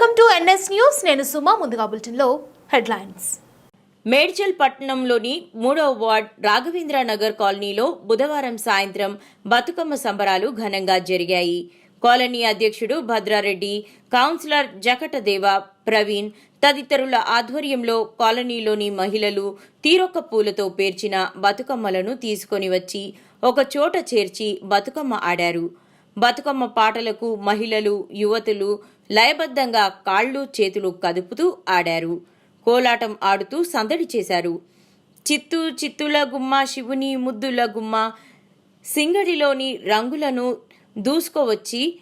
Welcome to NS news. నేను సుమా ముందుగా బులెటిన్లో హెడ్లైన్స్. మేడ్చల్ పట్టణంలోని మూడవ వార్డ్ రాఘవేంద్ర నగర్ కాలనీలో బుధవారం సాయంత్రం బతుకమ్మ సంబరాలు ఘనంగా జరిగాయి. కాలనీ అధ్యక్షుడు భద్రారెడ్డి కౌన్సిలర్ జకటదేవ ప్రవీణ్ తదితరుల ఆధ్వర్యంలో కాలనీలోని మహిళలు తీరొక్క పూలతో పేర్చిన బతుకమ్మలను తీసుకొని వచ్చి ఒక చోట చేర్చి బతుకమ్మ ఆడారు. బతుకమ్మ పాటలకు మహిళలు యువతులు లయబద్ధంగా కాళ్ళు చేతులు కదుపుతూ ఆడారు. కోలాటం ఆడుతూ సందడి చేశారు. చిత్తు చిత్తుల గుమ్మ శివుని ముద్దుల గుమ్మ సింగడిలోని రంగులను దూసుకోవచ్చి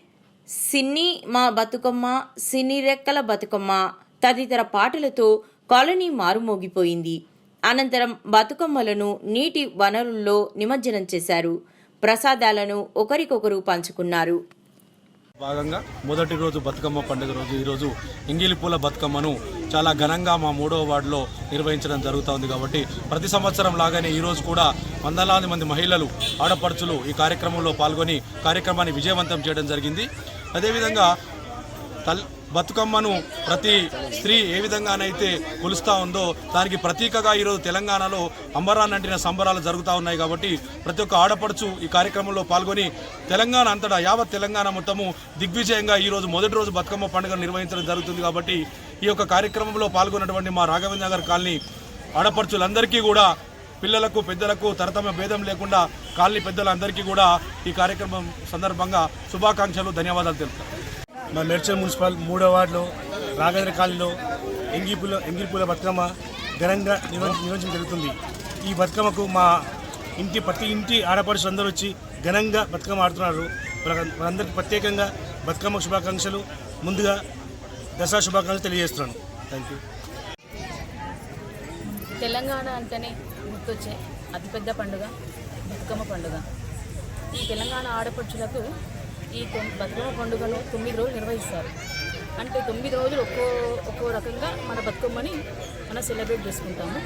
సిన్ని మా బతుకమ్మ సిన్ని రెక్కల బతుకమ్మ తదితర పాటలతో కాలనీ మారుమోగిపోయింది. అనంతరం బతుకమ్మలను నీటి వనరుల్లో నిమజ్జనం చేశారు. ప్రసాదాలను ఒకరికొకరు పంచుకున్నారు. భాగంగా మొదటి రోజు బతుకమ్మ పండుగ రోజు. ఈరోజు ఇంగిలి పూల బతుకమ్మను చాలా ఘనంగా మా మూడవ వార్డులో నిర్వహించడం జరుగుతోంది కాబట్టి ప్రతి సంవత్సరం లాగానే ఈరోజు కూడా వందలాది మంది మహిళలు ఆడపడుచులు ఈ కార్యక్రమంలో పాల్గొని కార్యక్రమాన్ని విజయవంతం చేయడం జరిగింది. అదేవిధంగా తల్ బతుకమ్మను ప్రతి స్త్రీ ఏ విధంగానైతే కొలుస్తూ ఉందో దానికి ప్రతీకగా ఈరోజు తెలంగాణలో అంబరాన్నంటిన సంబరాలు జరుగుతూ ఉన్నాయి కాబట్టి ప్రతి ఒక్క ఆడపడుచు ఈ కార్యక్రమంలో పాల్గొని తెలంగాణ అంతటా యావత్ తెలంగాణ మొత్తము దిగ్విజయంగా ఈరోజు మొదటి రోజు బతుకమ్మ పండుగ నిర్వహించడం జరుగుతుంది కాబట్టి ఈ యొక్క కార్యక్రమంలో పాల్గొన్నటువంటి మా రాఘవేంద్ర నగర్ కాలనీ ఆడపడుచులందరికీ కూడా పిల్లలకు పెద్దలకు తరతమ భేదం లేకుండా కాలనీ పెద్దలందరికీ కూడా ఈ కార్యక్రమం సందర్భంగా శుభాకాంక్షలు ధన్యవాదాలు తెలుపుతాను మా మేడ్చల్ మున్సిపల్ మూడో వార్డులో రాఘవేంద్ర కాలనీలో ఎంగిపూల ఎంగిలిపూల బతుకమ్మ ఘనంగా నిర్వహించడం జరుగుతుంది. ఈ బతుకమ్మకు మా ఇంటి ప్రతి ఇంటి ఆడపడుచు అందరూ వచ్చి ఘనంగా బతుకమ్మ ఆడుతున్నారు. వాళ్ళందరికీ ప్రత్యేకంగా బతుకమ్మ శుభాకాంక్షలు ముందుగా దసరా శుభాకాంక్షలు తెలియజేస్తున్నాను. థ్యాంక్ యూ తెలంగాణ అంటేనే గుర్తొచ్చే అతిపెద్ద పండుగ బతుకమ్మ పండుగ. ఈ తెలంగాణ ఆడపడుచులకు ఈ బతుకమ్మ పండుగను తొమ్మిది రోజులు నిర్వహిస్తారు. అంటే తొమ్మిది రోజులు ఒక్కో ఒక్కో రకంగా మన బతుకమ్మని మనం సెలబ్రేట్ చేసుకుంటాము.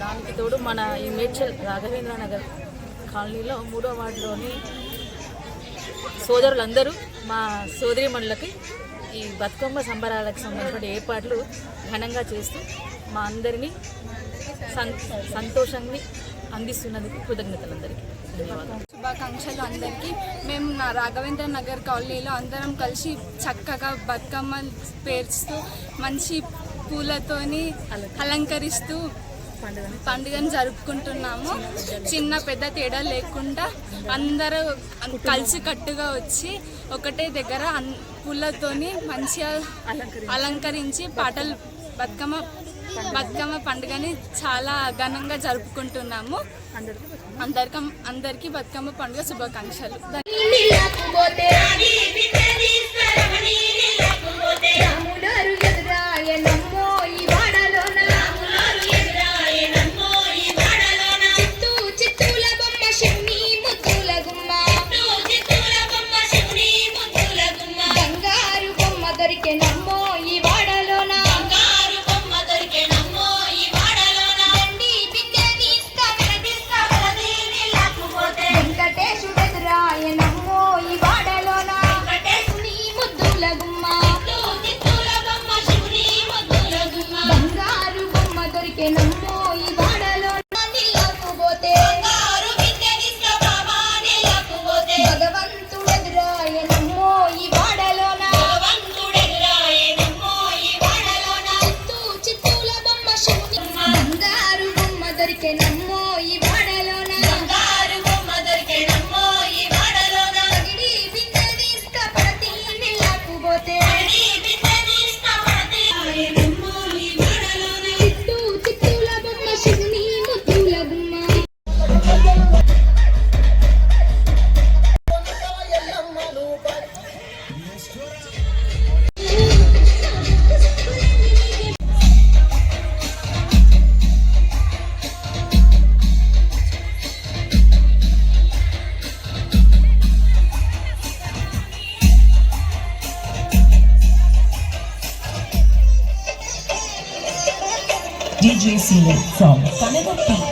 దానికి తోడు మన ఈ మేడ్చల్ రాఘవేంద్ర నగర్ కాలనీలో మూడో వార్డులోని సోదరులందరూ మా సోదరిమణులకి ఈ బతుకమ్మ సంబరాలకు సంబంధించిన ఏర్పాట్లు ఘనంగా చేస్తూ మా అందరినీ సం సంతోషాన్ని అందిస్తున్నందుకు కృతజ్ఞతలందరికీ. ధన్యవాదాలు. శుభాకాంక్షలు అందరికీ. మేము నా రాఘవేంద్ర నగర్ కాలనీలో అందరం కలిసి చక్కగా బతుకమ్మ పేర్చుతూ మంచి పూలతోని అలంకరిస్తూ పండుగను జరుపుకుంటున్నాము. చిన్న పెద్ద తేడా లేకుండా అందరూ కలిసి కట్టుగా వచ్చి ఒకటే దగ్గర పూలతోని మంచిగా అలంకరించి పాటలు బతుకమ్మ బతుకమ్మ పండుగని చాలా ఘనంగా జరుపుకుంటున్నాము. అందరికి అందరికీ బతుకమ్మ పండుగ శుభాకాంక్షలు. బొమ్మ దొరికెనమ్మో ఈ వాడలోన నీళ్ళకు పోతే. భగవంతుడు ఎదురాయనమ్మో ఈ వాడలోన చిత్తూ చిత్తూల బొమ్మ శివుని. బంగారు బొమ్మ దొరికెనమ్మో ఈ DJ Senior from